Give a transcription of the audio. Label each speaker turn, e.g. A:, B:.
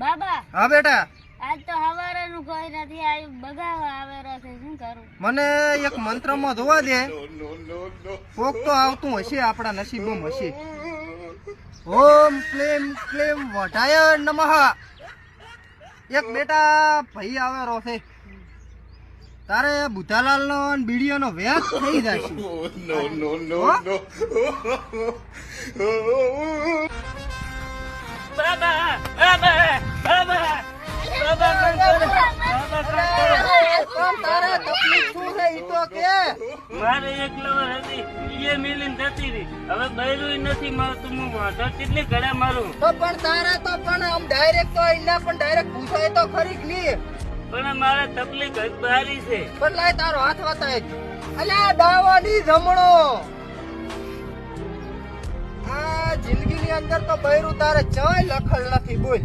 A: બાબા
B: હા બેટા.
A: આજ તો હવારેનું કોઈ નથી આવ્યું બગાવા આવે છે શું કરું?
B: મને એક મંત્રમાં જોવા દે. કોક તો આવતું હશે આપણા નસીબમાં હશે. ઓમ ક્લેમ ક્લેમ વઢાય નમઃ. એક બેટા ભાઈ આવેરો છે. તારે બુધાલાલ નો બીડીઓ નો વ્યાજ થઈ જાય પણ તારા તો પણ ડાયરેક્ટ તો એના પણ ડાયરેક્ટ પૂછાય તો ખરી જ નહીં
C: પણ મારે? તકલીફ બારી છે
B: પણ લાય તારો હાથ વતાય અલ્યા દાવાની જમણો આ જિંદગીની અંદર તો બૈરું તારે ચાય લખલ નથી, બોલ.